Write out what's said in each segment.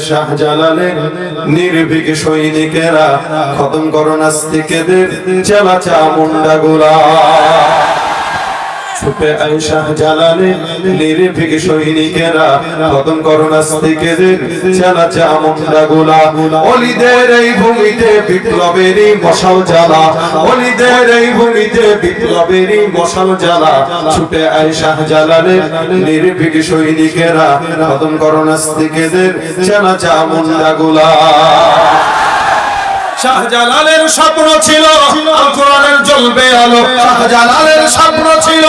শাহজালালের নির্ভীক খতম করো নাস্তিকেদের চেলা চামুন্ডা গুলা ছুটে আয় শাহজালালের নির্ভীক সৈনিকেরা। খতম করো নাস্তিকেদের চেলা চামুন্ডা গুলা। অলিদের এই ভূমিতে বিপ্লবেরই মশাল জ্বালা। অলিদের এই ভূমিতে বিপ্লবেরই মশাল জ্বালা। ছুটে আয় শাহজালালের নির্ভীক সৈনিকেরা। খতম করো নাস্তিকেদের চেলা চামুন্ডা গুলা। শাহজালালের স্বপ্ন ছিল, আল কোরআনের জ্বলবে আলো। শাহজালালের স্বপ্ন ছিল,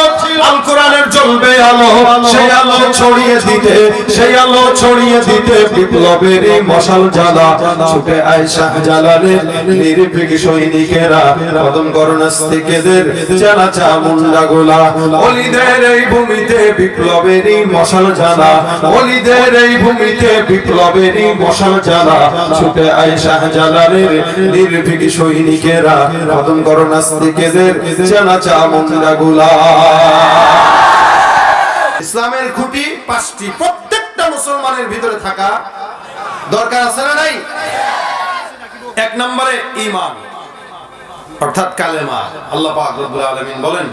আল কোরআনের জ্বলবে আলো। সেই আলো ছড়িয়ে দিতে, সেই আলো ছড়িয়ে দিতে বিপ্লবের মশাল জ্বালা। ছুটে আয় শাহজালালের নির্ভীক সৈনিকেরা কদম করণাস্তিকেদের চেলা চামুন্ডা গোলা। অলিদের এই ভূমিতে বিপ্লবের মশাল জ্বালা। অলিদের এই ভূমিতে বিপ্লবের মশাল জ্বালা। ছুটে আয় শাহজালালের নির্ভীক সৈনিকেরা কদম করণাস্তিকেদের চেলা চামুন্ডা গোলা। ইসলামের খুঁটি পাঁচটি, প্রত্যেকটা মুসলমানের ভিতরে থাকা দরকার আছে না নাই? এক নম্বরে ঈমান, অর্থাৎ কালেমা। আল্লাহ পাক রব্বুল আলামিন বলেন,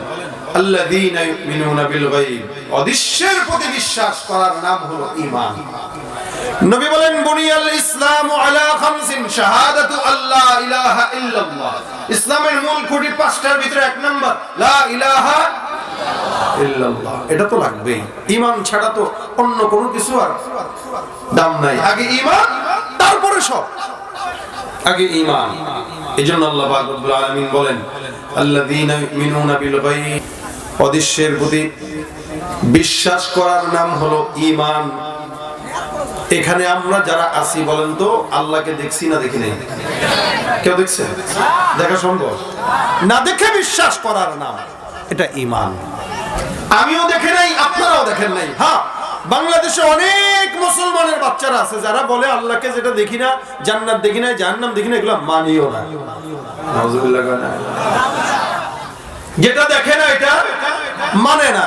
আল্লাযীনা ইউমিনুনা বিল গায়ব। অদৃশ্যের প্রতি বিশ্বাস করার নাম হলো ঈমান। নবী বলেন, বুনিয়াল ইসলাম আলা খামসিন, শাহাদাতু আল্লা ইলাহা ইল্লাল্লাহ। ইসলামের মূল খুঁটি পাঁচটার ভিতরে এক নম্বর, লা ইলাহা ইল্লাল্লাহ। এটা তো লাগবেই। ঈমান ছাড়া তো অন্য কোনো কিছু আর দাম নাই। আগে ঈমান তারপরে সব। আগে ঈমান এজন্য আল্লাহ পাক রব্বুল আলামিন বলেন, আল্লাযীনা ইউমিনুনা বিল গায়ব। অদৃশ্যের প্রতি বিশ্বাস করার নাম হলো ঈমান এখানে আমরা যারা আছি, বলেন তো, আল্লাহকে দেখছি না দেখি নাই? কেউ দেখছে? দেখা সম্ভব? না দেখে বিশ্বাস করার নাম। এটা ইমান আমিও দেখে নাই, আপনারাও দেখেন নাই। হ্যাঁ বাংলাদেশে অনেক মুসলমানের বাচ্চারা আছে, যারা বলে আল্লাহকে যেটা দেখি না, জান্নাত দেখি না জাহান্নাম দেখি না এগুলো মানিও না। যেটা দেখে না, এটা মানে না।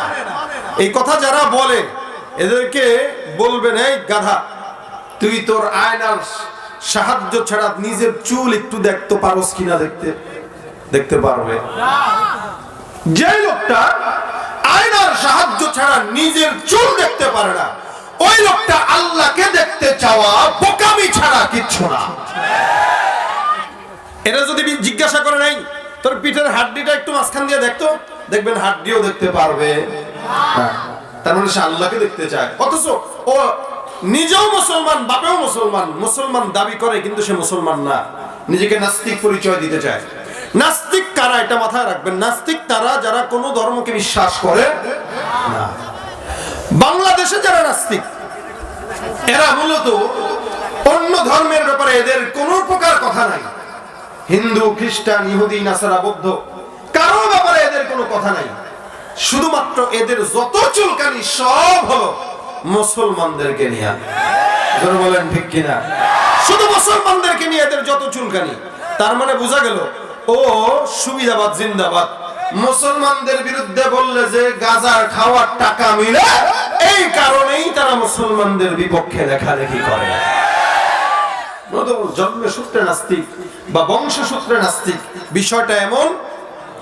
এই কথা যারা বলে এদেরকে বলবেন, এই গাধা, তুই তোর আয়নার সাহায্য ছাড়া নিজের চুল একটু দেখতে পারোস কিনা দেখতে দেখতে পারবে? যে লোকটা আয়নার সাহায্য ছাড়া নিজের চুল দেখতে পারে না, ওই লোকটা আল্লাহকে দেখতে চাওয়া বোকামি ছাড়া কিচ্ছু না। এটা যদি জিজ্ঞাসা করে নাই, তোর পিঠের হাড্ডিটা একটু মাঝখান দিয়ে দেখতো, দেখবেন হাড্ডিও দেখতে পারবে। হ্যাঁ। তার মানে সে আল্লাহকে দেখতে চায়। অথচ ও নিজেও মুসলমান, বাপেও মুসলমান মুসলমান দাবি করে, কিন্তু সে মুসলমান না। নিজেকে নাস্তিক পরিচয় দিতে চায়। নাস্তিক কারা, এটা মাথায় রাখবেন। নাস্তিক তারা যারা কোনো ধর্মকে বিশ্বাস করে না। বাংলাদেশে যারা নাস্তিক, এরা মূলত অন্য ধর্মের ব্যাপারে এদের কোনো প্রকার কথা নাই। হিন্দু, খ্রিস্টান, ইহুদি, নাসারা, বৌদ্ধ, কারও ব্যাপারে এদের কোনো কথা নাই। শুধুমাত্র এদের যত চুলকানি সব হলো মুসলমানদেরকে নিয়ে। বলেন ঠিক কিনা? শুধু মুসলমানদেরকে নিয়ে এদের যত চুলকানি, তার মানে বোঝা গেল, ও সুবিধাবাদ, জিন্দাবাদ। মুসলমানদের বিরুদ্ধে বললে যে গাজার খাওয়ার টাকা মিলে, এই কারণেই তারা মুসলমানদের বিপক্ষে লেখালেখি করে। নতুন জন্মে সূত্রে নাস্তিক বা বংশ সূত্রে নাস্তিক, বিষয়টা এমন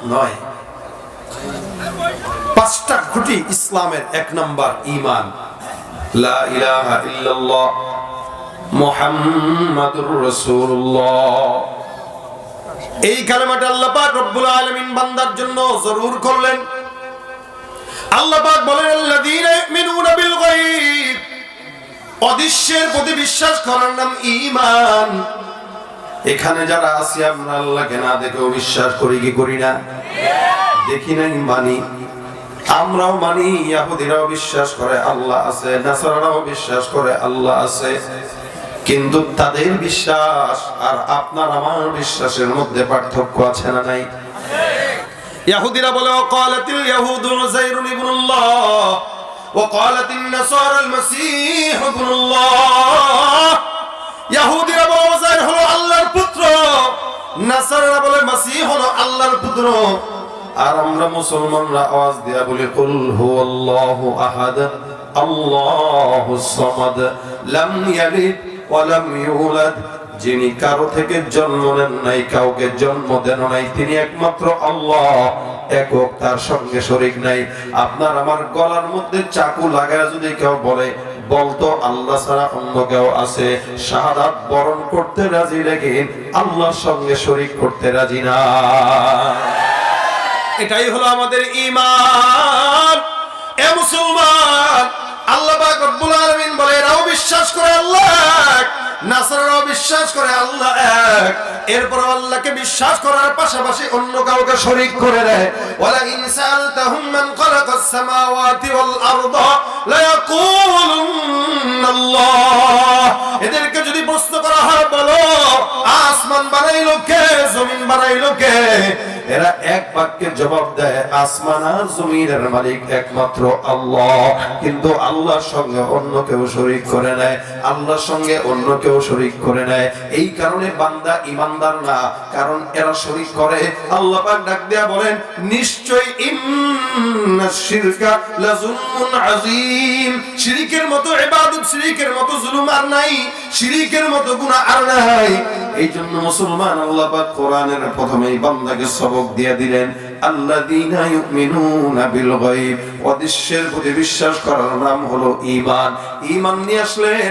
নয়। পাঁচটা খুঁটি ইসলামের এক নাম্বার রাসূলুল্লাহ। এই কালেমাটা আল্লাহ রব্বুল বান্দার জন্য জরুর করলেন। আল্লাহ বলেন অদৃশ্যের প্রতি বিশ্বাস করার নাম ঈমান। এখানে যারা আছি, আমরা আল্লাহকে না দেখেও বিশ্বাস করি কি করি না? দেখি নাই মানি। আমরাও মানি, ইয়াহুদিরাও বিশ্বাস করে আল্লাহ আছে, নাসারারাও বিশ্বাস করে আল্লাহ আছে। কিন্তু তাদের বিশ্বাস আর আপনার আমার বিশ্বাসের মধ্যে পার্থক্য আছে না নাই? ইয়াহুদিরা বলে ওয়াকালাতিল ইয়াহুদু উযাইরুন ইবনুল্লাহ ওয়াকালাতিন নাসারা আল মাসীহ ইবনুল্লাহ। ইয়াহুদিরা বলে উযাইর হলো আল্লাহর পুত্র। নাসারারা বলে, মাসীহ হলো আল্লাহর পুত্র। আর আমরা মুসলমানরা আওয়াজ দিয়া বলি, কুল হুয়াল্লাহু আহাদ আল্লাহুস সামাদ, লাম ইয়ালিদ ওয়া লাম ইউলাদ। যিনি কারও থেকে জন্ম নেন নাই, কাউকে জন্ম দেন নাই, তিনি একমাত্র আল্লাহ, একক তার সঙ্গে শরিক নাই। আপনার আমার গলার মধ্যে চাকু লাগায় যদি কেউ বলে বলতো আল্লাহ ছাড়া অন্য কেউ আছে। শাহাদাত বরণ করতে রাজি লেগে আল্লাহর সঙ্গে শরিক করতে রাজি না। এটাই হলো আমাদের ইমান এ মুসলমান নাসারাও বিশ্বাস করে, আল্লাহ এক। এরপর আল্লাহকে বিশ্বাস করার পাশাপাশি অন্য কাউকে শরীক করে দেয়। ওয়ালা ইনসালতাহুম মান খালাকাস সামাওয়াতি ওয়াল এদেরকে যদি প্রশ্ন করা হয়, বলো, আসমান বানাইলো কে, জমিন বানাইলো কে? এরা এক বাক্যে জবাব দেয়, আসমান আর জমিনের মালিক একমাত্র আল্লাহ। কিন্তু আল্লাহর সঙ্গে অন্য কেউ শরীক করে নেয়, আল্লাহর সঙ্গে অন্য কেউ শরীক করে নেয়। এই কারণে বান্দা ইমানদার না, কারণ এরা শরীক করে। আল্লাহ পাক ডাক দেয়া বলেন, নিশ্চয় ইন্নাশ শিরকা লাযুলমুন আযীম। শিরিকের মতো ইবাদত, শিরিকের মতো জুলুম আর নাই, শিরিকের মতো গুনাহ আর নাই। এই জন্য মুসলমান আল্লাহ পাক কোরআনের প্রথমেই বান্দাকে সবক দিয়ে দিলেন, আল্লাযীনা ইউমিনুনা বিল গায়ব। অদৃশ্যের প্রতি বিশ্বাস করার নাম হলো ঈমান। ঈমান নিয়ে আসলেন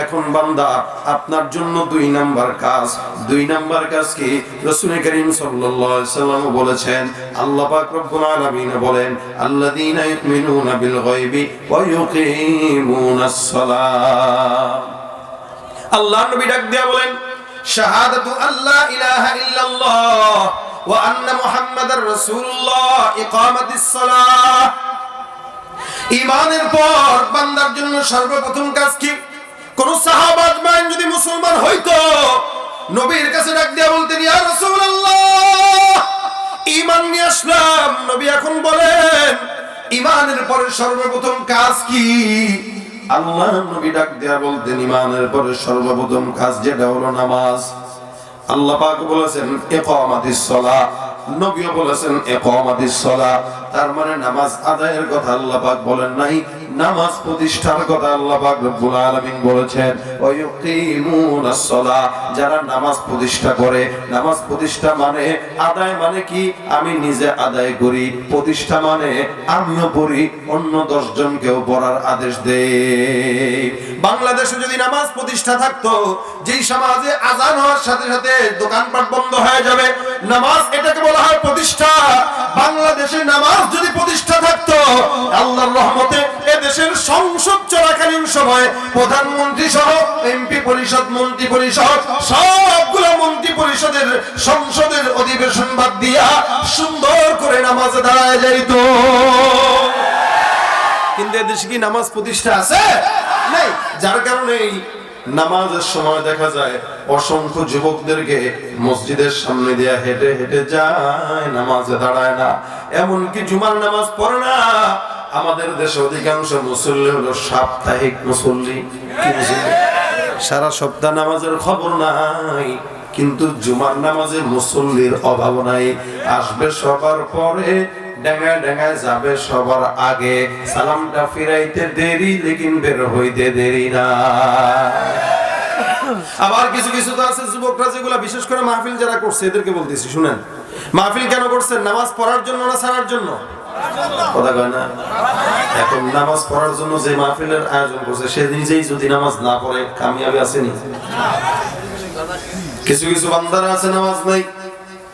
এখন বান্দা, আপনার জন্য দুই নাম্বার কাজ। দুই নাম্বার কাজ কি? রাসূল করিম সাল্লাম বলেছেন, আল্লাহ পাক রব্বুল আলামিন বলেন, আল্লাযীনা ইউমিনুনা বিল গায়বি ওয়া ইউকিমুনাস সালাহ আল্লাহ নবী ডাক দিয়া বলেন, শাহাদাতু আল্লাহ ইলাহা ইল্লাল্লাহ ওয়া আন্না মুহাম্মাদার রাসূলুল্লাহ, ইকামাতিস সালাহ ইমানের পর বান্দার জন্য সর্বপ্রথম কাজ কি? কোন সাহাবা আজমাইন যদি মুসলমান নবীর কাছে ডাক দিয়া বলতেন নিয়ে আসলাম। নবী এখন বলেন, ঈমানের পরে সর্বপ্রথম কাজ কি? আল্লাহ নবী ডাক দেয়া বলতেন ইমানের পরে সর্বপ্রথম কাজ যেটা হলো নামাজ। আল্লাহ পাক বলেছেন, ইকামাতিস সালাহ। নবীও বলেছেন তার মানে নামাজ আদায়ের কথা আল্লাহ পাক বলেন নাই। নামাজ প্রতিষ্ঠার কথা আল্লাহ পাক রব্বুল আলামিন বলেছেন ওয়া ইউকিমুনাস সালাহ যারা নামাজ প্রতিষ্ঠা করে, নামাজ প্রতিষ্ঠা মানে আদায় মানে কি? আমি নিজে আদায় করি, প্রতিষ্ঠা মানে আমিও পড়ি, অন্য দশ জনকেও পড়ার আদেশ দেই। বাংলাদেশে যদি নামাজ প্রতিষ্ঠা থাকতো, যেই সমাজে আজান হওয়ার সাথে সাথে দোকানপাট বন্ধ হয়ে যাবে, নামাজ এটাকে বলা হয় প্রতিষ্ঠা। বাংলাদেশে নামাজ যদি প্রতিষ্ঠা থাকতো, আল্লাহর সংসদ চলাকালীন সময় প্রধানমন্ত্রী সহ এমপি পরিষদ, মন্ত্রী পরিষদ, সবগুলো মন্ত্রী পরিষদের সংসদের অধিবেশন বাদ দিয়া সুন্দর করে নামাজে দাঁড়ায় যাইতো। কিন্তু এদেশে কি নামাজ প্রতিষ্ঠা আছে? নেই। যার কারণে নামাজের সময় দেখা যায় অসংখ্য যুবকদেরকে মসজিদের সামনে দিয়ে হেঁটে হেঁটে যায়, নামাজে দাঁড়ায় না। এমনকি জুমার নামাজ পড়ে না। আমাদের দেশে অধিকাংশ মুসল্লি হলো সাপ্তাহিক মুসল্লি। সারা সপ্তাহ নামাজের খবর নাই, কিন্তু জুমার নামাজে মুসল্লির অভাব নাই। আসবে সবার পরে যাবে সবার আগে। সালামটা ফিরাইতে দেরি, লেকিন বের হইতে দেরি না। আবার কিছু কিছু তো আছে যুবকরা যেগুলা বিশেষ করে মাহফিল যারা করছে, এদেরকে বলতেছি, শুনেন। মাহফিল কেন করছেন? নামাজ পড়ার জন্য না ছাড়ার জন্য? কথা কয় না? এখন নামাজ পড়ার জন্য যে মাহফিলের আয়োজন করছে, সে নিজেই যদি নামাজ না পড়ে, কামিয়াবি আসেনি? কিছু কিছু বান্দারা আছে, নামাজ নাই।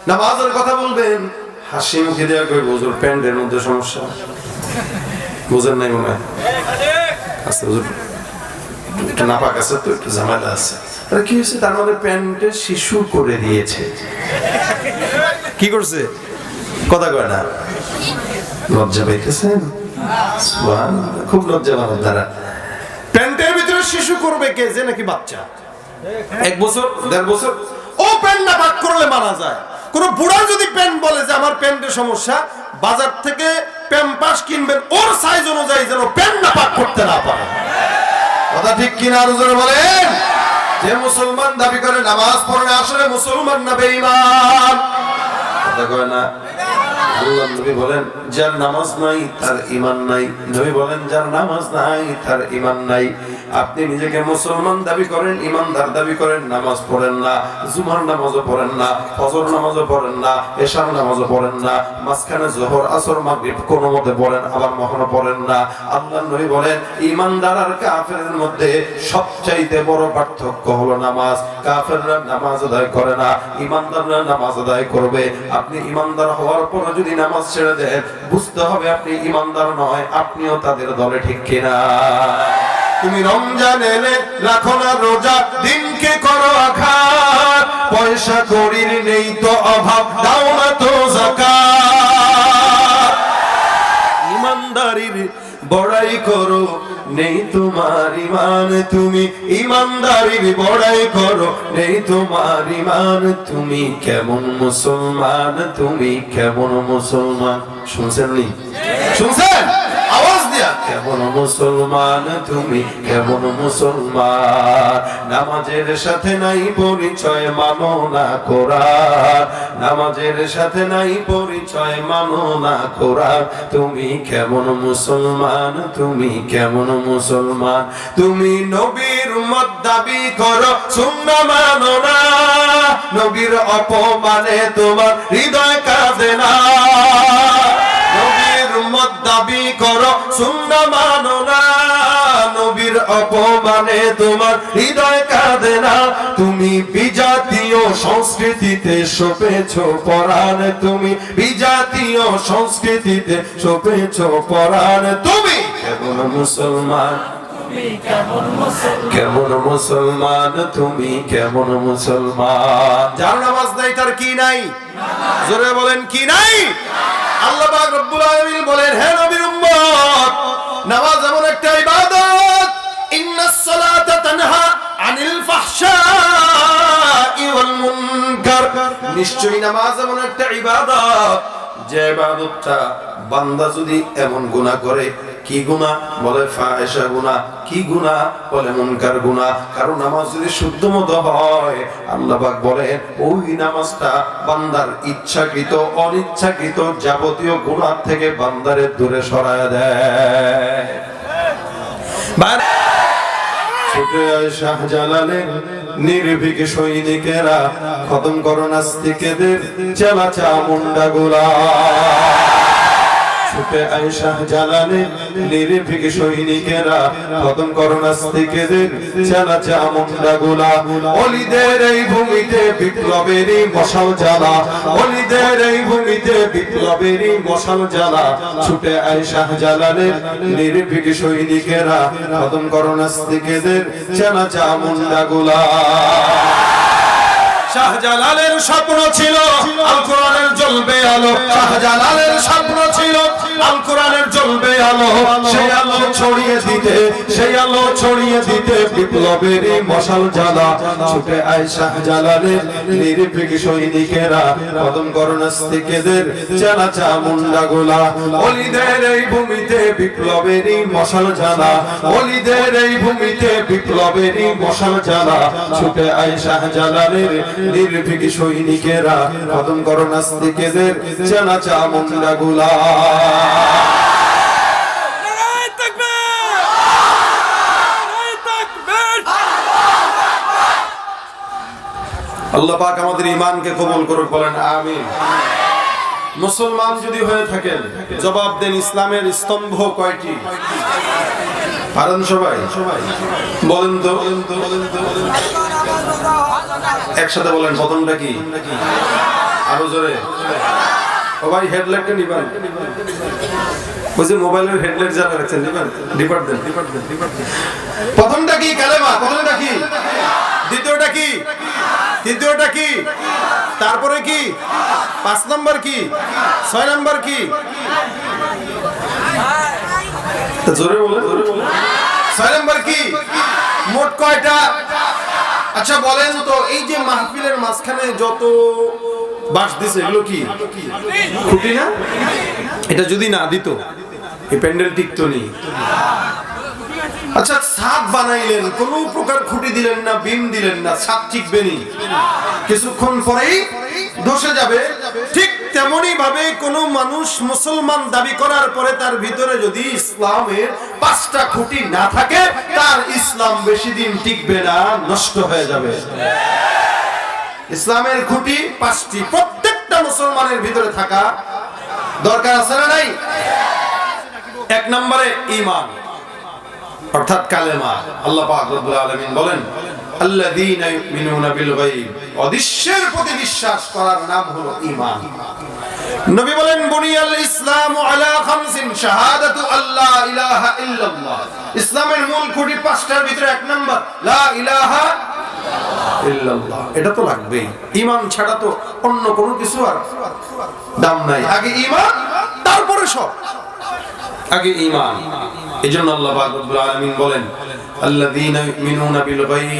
নামাজের কথা বলবেন। হাসি মুখে দেওয়া কই হুজুর, প্যান্টের মধ্যে সমস্যা। বুঝেন নাই মনে হয়? আচ্ছা হুজুর আছে তো, একটু ঝামেলা আছে। আরে, কি হয়েছে? তার মানে প্যান্টে শিশু করে দিয়েছে। কি করছে? কথা কয় না। লজ্জা পাইতেছেন? খুব লজ্জা পাওয়ার দ্বারা প্যান্টের ভিতরে শিশু করবে কে? যে নাকি বাচ্চা? এক বছর, দেড় বছর? ও প্যান্ট না পাক করলে মারা যায়। কোন বুড়া যদি প্যান্ট বলে যে, আমার প্যান্টের সমস্যা, বাজার থেকে প্যাম্পাস কিনবেন, ওর সাইজ অনুযায়ী যেন প্যান্ট না পাক করতে না পারে। কথা ঠিক কিনা আরও জোরে বলেন? যে মুসলমান দাবি করে, নামাজ পড়ে আসলে মুসলমান না বেঈমান? কথা কয় না। বলেন, যার নামাজ নাই, তার ইমান নাই। নবী বলেন, যার নামাজ নাই, তার ইমান নাই। আপনি নিজেকে মুসলমান দাবি করেন, ইমানদার দাবি করেন, নামাজ পড়েন না, জুমার নামাজও পড়েন না, ফজর নামাজও পড়েন না, এশার নামাজও পড়েন না, মাঝখানে জোহর, আসর, মাগরিব কোন মতে পড়েন, আবার মহানো পড়েন না। আল্লাহ নবী বলেন, ইমানদার আর কাফেরের মধ্যে সবচাইতে বড় পার্থক্য হলো নামাজ। কাফেররা নামাজ আদায় করে না, ইমানদাররা নামাজ আদায় করবে। আপনি ইমানদার হওয়ার পর যদি নামাজ ছেড়ে দেন, বুঝতে হবে আপনি ইমানদার নয়, আপনিও তাদের দলে ঠিক কিনা। তুমি রমজান এলে রাখো না রোজা দিনকে করো আঘাত। পয়সা করির নেই তো অভাব দাও না তো জাকাত। ইমানদারির বড়াই করো নেই তোমার ইমান তুমি। ইমানদারির বড়াই করো নেই তোমার ইমান তুমি। কেমন মুসলমান তুমি কেমন মুসলমান। শুনছেন নি? শুনছেন? আওয়াজ দিয়া কেমন মুসলমান তুমি? কেমন মুসলমান? নামাজের সাথে নাই পরিচয় মানো না কোরআন। নামাজের সাথে নাই পরিচয় মানো না কোরআন। তুমি কেমন মুসলমান? তুমি কেমন মুসলমান? তুমি নবীর উম্মত দাবি করো সুন্নাহ মানো না। নবীর অপমানে তোমার হৃদয় কাঁদে না। দাবি করো সুন্নাহ মানো না। নবীর অপমানে তোমার হৃদয় কাঁদে না। তুমি বিজাতীয় সংস্কৃতিতে সপেছ পরাণ। তুমি বিজাতীয় সংস্কৃতিতে সপেছ পরাণ। তুমি কেমন মুসলমান? কেমন মুসলমান? তুমি কেমন মুসলমান? যার নামাজ নাই তার কি নাই? জোরে বলেন কি নাই? আল্লাহ বলেন হে নবীর উম্মত নামাজ এমন একটা ইবাদত নিশ্চয়ই নামাজ এমন একটা ইবাদত। যে ইবাদতটা বান্দা যদি এমন গুনাহ করে, কি গুনাহ? বলে ফাহিশা গুনাহ। কি গুনাহ? বলে মুনকার গুনাহ। কারণ নামাজ যদি শুদ্ধ মতো হয়, আল্লাহ পাক বলে ওই নামাজটা বান্দার ইচ্ছাকৃত, অনিচ্ছাকৃত যাবতীয় গুনাহ থেকে বান্দারে দূরে সরায় দেয়। বা- ছুটে আয় শাহজালালের নির্ভীক সৈনিকেরা খতম করো নাস্তিকেদের চেলা চামুন্ডা গোলা ছুটে আয় শাহজালালের নির্ভীক সৈনিকেরা। খতম করো নাস্তিকেদের চেলা চামুন্ডা গোলা। অলিদের এই ভূমিতে বিপ্লবেরই মশাল জ্বালা। অলিদের এই ভূমিতে বিপ্লবেরই মশাল জ্বালা। ছুটে আয় শাহজালালের নির্ভীক সৈনিকেরা। খতম করো নাস্তিকেদের চেনা চামুন্ডা গোলা। শাহজালালের স্বপ্ন ছিল, আল কোরআনের জ্বলবে আলো। শাহজালালের স্বপ্ন ছিল, আল কোরআনের জ্বলবে আলো। সেই আলো ছড়িয়ে দিতে, সেই আলো ছড়িয়ে দিতে বিপ্লবের মশাল জ্বালা ছুটে আয় শাহজালালের নির্ভীক সৈনিকেরা কদম করণাস্তিকেদের চেনা চামুন্ডা গোলা। অলিদের এই ভূমিতে বিপ্লবেরই মশাল জ্বালা, অলিদের এই ভূমিতে বিপ্লবেরই মশাল জ্বালা ছুটে আয় শাহজালালের নির্ভীক সৈনিকেরা কদম করণাস্তিকেদের চেনা চামুন্ডা গোলা। নারায় তাকবীর নারায় তাকবীর আল্লাহ পাক আমাদের ইমানকে কবুল করুক বলেন আমিন। মুসলমান যদি হয়ে থাকেন জবাব দেন ইসলামের স্তম্ভ কয়টি? পারেন সবাই? বলেন তো। একসাথে বলেন, প্রথমটা কি? আরও জোরে। ভাই হেডলাইটটা নিবেন। যে মোবাইলের হেডলাইট যারা রাখছেন নিবেন। ডিপার্ট দেন প্রথমটা কি, কালেমা? প্রথমটা কি? দ্বিতীয়টা কি? তৃতীয়টা কি? তারপরে কি? পাঁচ নম্বর কি? ছয় নম্বর কি? জোরে বলে ছয় নম্বর কি? মোট কয়টা? আচ্ছা বলেন তো, এই যে মাহফিলের মাঝখানে যত বাস দিছে, এগুলো কি? খুঁটি না? এটা যদি না দিত, এই প্যান্ডেল টিকতো আচ্ছা ছাদ বানাইলেন, কোন প্রকার খুঁটি দিলেন না, বিম দিলেন না, ছাদ টিকবে নি। কিছুক্ষণ পরেই ধসে যাবে, ঠিক তেমনি ভাবে কোন মানুষ মুসলমান দাবি করার পরে তার ভিতরে যদি ইসলামের পাঁচটা খুঁটি না থাকে, তার ইসলাম বেশি দিন টিকবে না, নষ্ট হয়ে যাবে। ইসলামের খুঁটি পাঁচটি, প্রত্যেকটা মুসলমানের ভিতরে থাকা দরকার আছে না নাই? এক নম্বরে ঈমান, অর্থাৎ কালেমা। আল্লাহ আলামিন বলেন অদৃশ্যের প্রতি বিশ্বাস করার নাম হলো নবী বলেন, বুনিয়াল ইসলাম আলা খামসিন, শাহাদাতু ইলাহা ইল্লাল্লাহ। ইসলামের মূল পাঁচটার ভিতরে এক নাম্বার, লা ইলাহা ইল্লাল্লাহ। এটা তো লাগবেই। ঈমান ছাড়া তো অন্য কোনো কিছু আর দাম নাই। আগে ঈমান, তারপরে সব। আগে ঈমান। এজন্য আল্লাহ পাক রব্বুল আলামিন বলেন, আল্লাযীনা ইউমিনুনা বিল গায়ব।